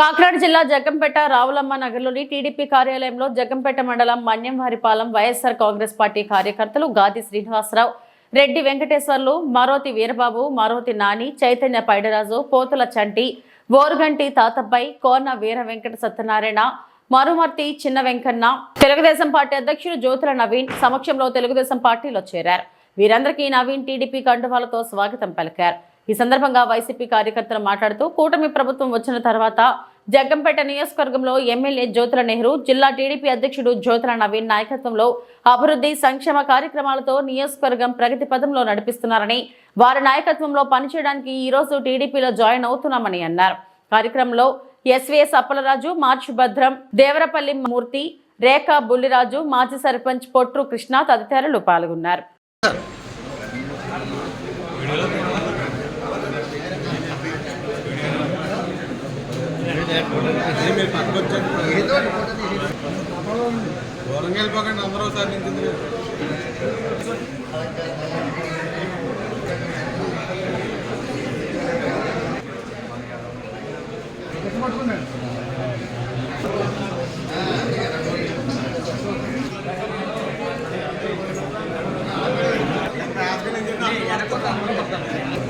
కాకినాడ జిల్లా జగ్గంపేట రావులమ్మ నగర్లోని టీడీపీ కార్యాలయంలో జగ్గంపేట మండలం మన్యంవారిపాలెం వైఎస్ఆర్ కాంగ్రెస్ పార్టీ కార్యకర్తలు గాది శ్రీనివాసరావు రెడ్డి వెంకటేశ్వర్లు మరోతి వీరబాబు మరోతి నాని చైతన్య పైడరాజు పోతుల చంటి ఓరుగంటి తాతబ్బాయి కోన వీర వెంకట సత్యనారాయణ మరుమర్తి చిన్న వెంకన్న. తెలుగుదేశం పార్టీ అధ్యక్షుడు జ్యోతుల నవీన్ సమక్షంలో తెలుగుదేశం పార్టీలో చేరారు. వీరందరికీ నవీన్ టీడీపీ కండువాలతో స్వాగతం పలికారు. ఈ సందర్భంగా వైసీపీ కార్యకర్తలు మాట్లాడుతూ కూటమి ప్రభుత్వం వచ్చిన తర్వాత జగ్గంపేట నియోజకవర్గంలో ఎమ్మెల్యే జ్యోతుల నెహ్రూ జిల్లా టీడీపీ అధ్యక్షుడు జ్యోతుల నవీన్ నాయకత్వంలో అభివృద్ధి సంక్షేమ కార్యక్రమాలతో నియోజకవర్గం ప్రగతి పదంలో నడిపిస్తున్నారని వారి నాయకత్వంలో పనిచేయడానికి ఈరోజు టీడీపీలో జాయిన్ అవుతున్నామని అన్నారు. కార్యక్రమంలో ఎస్వీఎస్ అప్పలరాజు మార్చి భద్రం దేవరపల్లి మూర్తి రేఖా బుల్లిరాజు మాజీ సర్పంచ్ పొట్రు కృష్ణ తదితరులు పాల్గొన్నారు. దూరంగా వెళ్ళిపోకండి అందరూ సాధించింది వెనక